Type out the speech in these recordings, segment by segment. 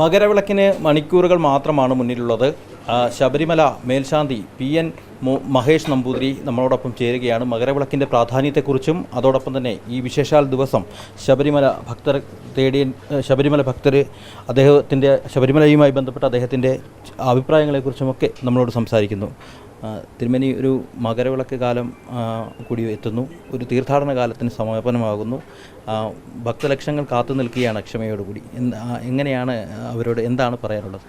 മകരവിളക്കിന് മണിക്കൂറുകൾ മാത്രമാണ് മുന്നിലുള്ളത്. ശബരിമല മേൽശാന്തി പി എൻ മഹേഷ് നമ്പൂതിരി നമ്മളോടൊപ്പം ചേരുകയാണ്. മകരവിളക്കിന്റെ പ്രാധാന്യത്തെക്കുറിച്ചും അതോടൊപ്പം തന്നെ ഈ വിശേഷാൽ ദിവസം ശബരിമല ഭക്തർ തേടിയ ശബരിമല ഭക്തർ അദ്ദേഹത്തിന്റെ ശബരിമലയുമായി ബന്ധപ്പെട്ട അദ്ദേഹത്തിന്റെ അഭിപ്രായങ്ങളെക്കുറിച്ചുമൊക്കെ നമ്മളോട് സംസാരിക്കുന്നു. തിരുമേനി ഒരു മകരവിളക്ക് കാലം കൂടി എത്തുന്നു. ഒരു തീർത്ഥാടന കാലത്തിന് സമാപനമാകുന്നു ഭക്തലക്ഷങ്ങൾ കാത്തു നിൽക്കുകയാണ് അക്ഷമയോടുകൂടി. എങ്ങനെയാണ് അവരോട് എന്താണ് പറയാനുള്ളത്?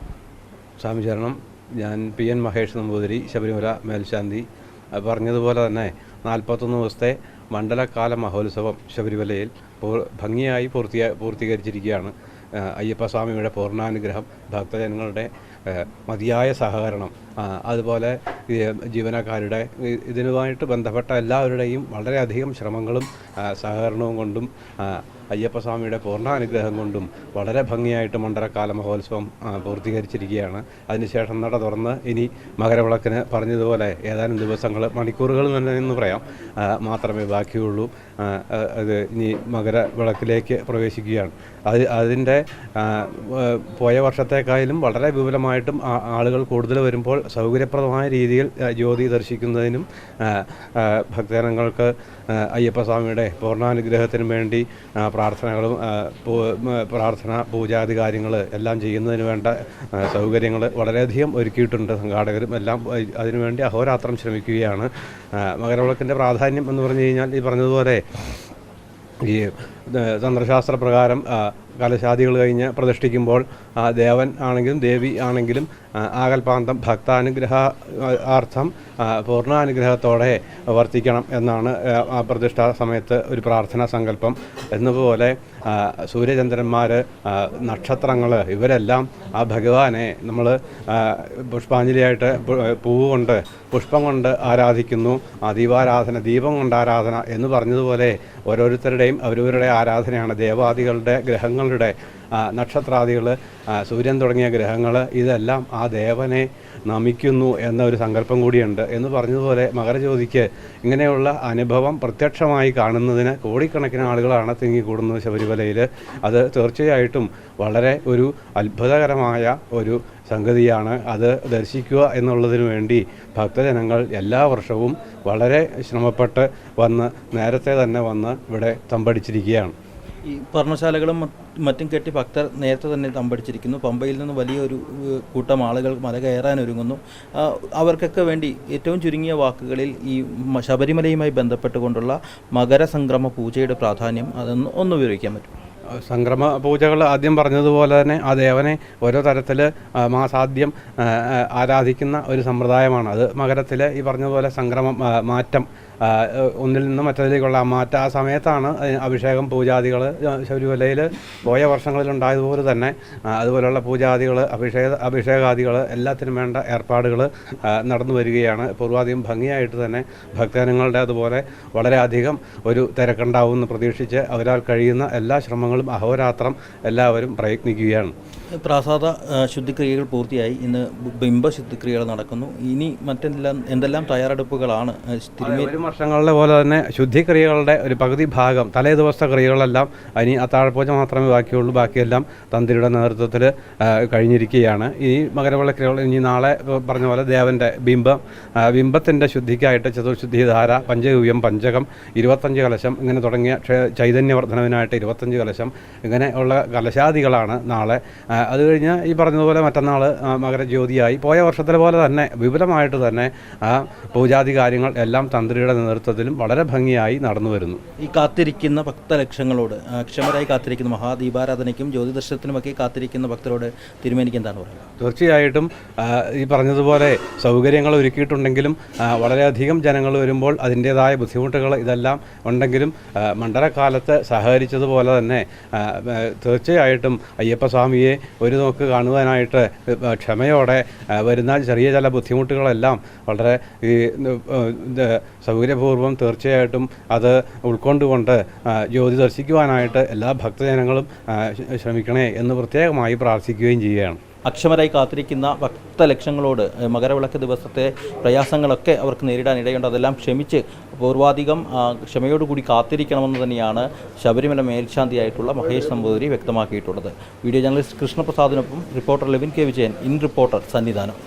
സ്വാമി ചരണം ഞാൻ പി എൻ മഹേഷ് നമ്പൂതിരി ശബരിമല മേൽശാന്തി. പറഞ്ഞതുപോലെ തന്നെ നാൽപ്പത്തൊന്ന് ദിവസത്തെ മണ്ഡലകാല മഹോത്സവം ശബരിമലയിൽ ഭംഗിയായി പൂർത്തിയാ പൂർത്തീകരിച്ചിരിക്കുകയാണ്. അയ്യപ്പസ്വാമിയുടെ പൂർണാനുഗ്രഹം ഭക്തജനങ്ങളുടെ മതിയായ സഹകരണം അതുപോലെ ജീവനക്കാരുടെ ഇതിനുമായിട്ട് ബന്ധപ്പെട്ട എല്ലാവരുടെയും വളരെയധികം ശ്രമങ്ങളും സഹകരണവും കൊണ്ടും അയ്യപ്പസ്വാമിയുടെ പൂർണാനുഗ്രഹം കൊണ്ടും വളരെ ഭംഗിയായിട്ട് മണ്ഡലകാല മഹോത്സവം പൂർത്തീകരിച്ചിരിക്കുകയാണ്. അതിനുശേഷം നട തുറന്ന് ഇനി മകരവിളക്കിന് പറഞ്ഞതുപോലെ ഏതാനും ദിവസങ്ങൾ മണിക്കൂറുകൾ തന്നെ എന്ന് പറയാം. മാത്രമേ ബാക്കിയുള്ളൂ. അത് ഇനി മകരവിളക്കിലേക്ക് പ്രവേശിക്കുകയാണ്. അത് അതിന്റെ പോയ വർഷത്തേക്കായാലും വളരെ വിപുലമായിട്ടും ആളുകൾ കൂടുതൽ വരുമ്പോൾ സൗകര്യപ്രദമായ രീതിയിൽ ജ്യോതി ദർശിക്കുന്നതിനും ഭക്തജനങ്ങൾക്ക് അയ്യപ്പസ്വാമിയുടെ പൂർണാനുഗ്രഹത്തിനും വേണ്ടി പ്രാർത്ഥനകളും പ്രാർത്ഥന പൂജാതി കാര്യങ്ങൾ എല്ലാം ചെയ്യുന്നതിന് വേണ്ട സൗകര്യങ്ങൾ വളരെയധികം ഒരുക്കിയിട്ടുണ്ട് സംഘാടകരും. എല്ലാം അതിനുവേണ്ടി അഹോരാത്രം ശ്രമിക്കുകയാണ്. മകരവിളക്കിന്റെ പ്രാധാന്യം എന്ന് പറഞ്ഞു കഴിഞ്ഞാൽ ഈ പറഞ്ഞതുപോലെ ഈ തന്ത്രശാസ്ത്ര പ്രകാരം കലശാദികൾ കഴിഞ്ഞ് പ്രതിഷ്ഠിക്കുമ്പോൾ ദേവൻ ആണെങ്കിലും ദേവി ആണെങ്കിലും ആകൽപാന്തം ഭക്താനുഗ്രഹ അർത്ഥം പൂർണാനുഗ്രഹത്തോടെ വർത്തിക്കണം എന്നാണ് പ്രതിഷ്ഠാ സമയത്ത് ഒരു പ്രാർത്ഥനാ സങ്കല്പം. എന്നതുപോലെ സൂര്യചന്ദ്രന്മാർ നക്ഷത്രങ്ങൾ ഇവരെല്ലാം ആ ഭഗവാനെ നമ്മൾ പുഷ്പാഞ്ജലിയായിട്ട് പൂവ് കൊണ്ട് പുഷ്പം കൊണ്ട് ആരാധിക്കുന്നു. ആ ദീപാരാധന ദീപം കൊണ്ട് ആരാധന എന്ന് പറഞ്ഞതുപോലെ ഓരോരുത്തരുടെയും അവരവരുടെ ആരാധനയാണ്. ദേവാദികളുടെ ഗ്രഹങ്ങളുടെ നക്ഷത്രാദികൾ സൂര്യൻ തുടങ്ങിയ ഗ്രഹങ്ങൾ ഇതെല്ലാം ആ ദേവനെ നമിക്കുന്നു എന്ന ഒരു സങ്കല്പം കൂടിയുണ്ട്. എന്ന് പറഞ്ഞതുപോലെ മകരജ്യോതിക്ക് ഇങ്ങനെയുള്ള അനുഭവം പ്രത്യക്ഷമായി കാണുന്നതിന് കോടിക്കണക്കിന് ആളുകളാണ് തിങ്ങിക്കൂടുന്നത് ശബരിമലയിൽ അത് തീർച്ചയായിട്ടും വളരെ ഒരു അത്ഭുതകരമായ ഒരു സംഗതിയാണ്. അത് ദർശിക്കുക എന്നുള്ളതിന് വേണ്ടി ഭക്തജനങ്ങൾ എല്ലാ വർഷവും വളരെ ശ്രമപ്പെട്ട് വന്ന് നേരത്തെ തന്നെ വന്ന് ഇവിടെ തമ്പടിച്ചിരിക്കുകയാണ്. ഈ പർണശാലകളും മറ്റും കെട്ടി ഭക്തർ നേരത്തെ തന്നെ തമ്പടിച്ചിരിക്കുന്നു. പമ്പയിൽ നിന്ന് വലിയൊരു കൂട്ടം ആളുകൾ മല കയറാൻ ഒരുങ്ങുന്നു. അവർക്കൊക്കെ വേണ്ടി ഏറ്റവും ചുരുങ്ങിയ വാക്കുകളിൽ ഈ ശബരിമലയുമായി ബന്ധപ്പെട്ടുകൊണ്ടുള്ള മകരസംക്രമ പൂജയുടെ പ്രാധാന്യം അതൊന്ന് ഒന്ന് വിവരിക്കാൻ പറ്റും. സംക്രമ പൂജകൾ ആദ്യം പറഞ്ഞതുപോലെ തന്നെ ആ ദേവനെ ഓരോ തരത്തിൽ മാസാദ്യം ആരാധിക്കുന്ന ഒരു സമ്പ്രദായമാണ്. അത് മകരത്തിൽ ഈ പറഞ്ഞതുപോലെ സംക്രമം മാറ്റം ഒന്നിൽ നിന്ന് മറ്റതിലേക്കുള്ള ആ മാറ്റം. ആ സമയത്താണ് അഭിഷേകം പൂജാദികൾ ശബരിമലയിൽ പോയ വർഷങ്ങളിലുണ്ടായതുപോലെ തന്നെ അതുപോലെയുള്ള പൂജാദികൾ അഭിഷേക അഭിഷേകാദികൾ എല്ലാത്തിനും വേണ്ട ഏർപ്പാടുകൾ നടന്നു വരികയാണ്. പൂർവാധികം ഭംഗിയായിട്ട് തന്നെ ഭക്തജനങ്ങളുടെ അതുപോലെ വളരെയധികം ഒരു തിരക്കുണ്ടാവുമെന്ന് പ്രതീക്ഷിച്ച് അവരാൽ കഴിയുന്ന എല്ലാ ശ്രമങ്ങളും അഹോരാത്രം എല്ലാവരും പ്രയത്നിക്കുകയാണ്. പ്രാസാദ ശുദ്ധിക്രിയകൾ പൂർത്തിയായി. ഇന്ന് ബിംബ ശുദ്ധിക്രിയകൾ നടക്കുന്നു. ഇനി മറ്റെല്ലാം എന്തെല്ലാം തയ്യാറെടുപ്പുകളാണ് ഒരു വർഷങ്ങളിലെ പോലെ തന്നെ ശുദ്ധിക്രിയകളുടെ ഒരു പകുതി ഭാഗം തലേ ദിവസത്തെ ക്രിയകളെല്ലാം ഇനി അത്താഴപ്പൂജ മാത്രമേ ബാക്കിയുള്ളൂ. ബാക്കിയെല്ലാം തന്ത്രിയുടെ നേതൃത്വത്തിൽ കഴിഞ്ഞിരിക്കുകയാണ്. ഈ ക്രിയകൾ ഇനി നാളെ പറഞ്ഞ പോലെ ദേവന്റെ ബിംബം ബിംബത്തിന്റെ ശുദ്ധിക്കായിട്ട് ചതുർശുദ്ധി ധാര പഞ്ചഗവ്യം പഞ്ചകം ഇരുപത്തഞ്ച് കലശം ഇങ്ങനെ തുടങ്ങിയ ചൈതന്യവർദ്ധനവിനായിട്ട് ഇരുപത്തഞ്ച് കലശം ഇങ്ങനെ ഉള്ള കലശാദികളാണ് നാളെ. അത് കഴിഞ്ഞ് ഈ പറഞ്ഞതുപോലെ മറ്റന്നാൾ മകരജ്യോതിയായി. പോയ വർഷത്തിലെ പോലെ തന്നെ വിപുലമായിട്ട് തന്നെ ആ പൂജാതി കാര്യങ്ങൾ എല്ലാം തന്ത്രിയുടെ നേതൃത്വത്തിലും വളരെ ഭംഗിയായി നടന്നു വരുന്നു. ഈ കാത്തിരിക്കുന്ന ഭക്തലക്ഷങ്ങളോട് അക്ഷമരായി ക്ഷമരായി കാത്തിരിക്കുന്ന മഹാദീപാരാധനയ്ക്കും ജ്യോതിദർശനത്തിനുമൊക്കെ കാത്തിരിക്കുന്ന ഭക്തരോട് തിരുമേനിക്ക് എന്താണ് പറയുക? തീർച്ചയായിട്ടും ഈ പറഞ്ഞതുപോലെ സൗകര്യങ്ങൾ ഒരുക്കിയിട്ടുണ്ടെങ്കിലും വളരെയധികം ജനങ്ങൾ വരുമ്പോൾ അതിന്റേതായ ബുദ്ധിമുട്ടുകൾ ഇതെല്ലാം ഉണ്ടെങ്കിലും മണ്ഡലകാലത്ത് സഹകരിച്ചതുപോലെ തന്നെ തീർച്ചയായിട്ടും അയ്യപ്പസ്വാമിയെ ഒരു നോക്ക് കാണുവാനായിട്ട് ക്ഷമയോടെ വരുന്ന ചെറിയ ചില ബുദ്ധിമുട്ടുകളെല്ലാം വളരെ ഈ സൗകര്യപൂർവം തീർച്ചയായിട്ടും അത് ഉൾക്കൊണ്ടുകൊണ്ട് ജ്യോതി ദർശിക്കുവാനായിട്ട് എല്ലാ ഭക്തജനങ്ങളും ശ്രമിക്കണേ എന്ന് പ്രത്യേകമായി പ്രാർത്ഥിക്കുകയും ചെയ്യുകയാണ്. അക്ഷമരായി കാത്തിരിക്കുന്ന ഭക്തലക്ഷങ്ങളോട് ലക്ഷങ്ങളോട് മകരവിളക്ക് ദിവസത്തെ പ്രയാസങ്ങളൊക്കെ അവർക്ക് നേരിടാൻ ഇടയുണ്ട് അതെല്ലാം ക്ഷമിച്ച് പൂർവാധികം ക്ഷമയോടുകൂടി കാത്തിരിക്കണമെന്ന് തന്നെയാണ് ശബരിമല മേൽശാന്തിയായിട്ടുള്ള മഹേഷ് നമ്പൂതിരി വ്യക്തമാക്കിയിട്ടുള്ളത്. Video journalist കൃഷ്ണപ്രസാദിനൊപ്പം reporter Levin K Vijayan in reporter Sannidhanam.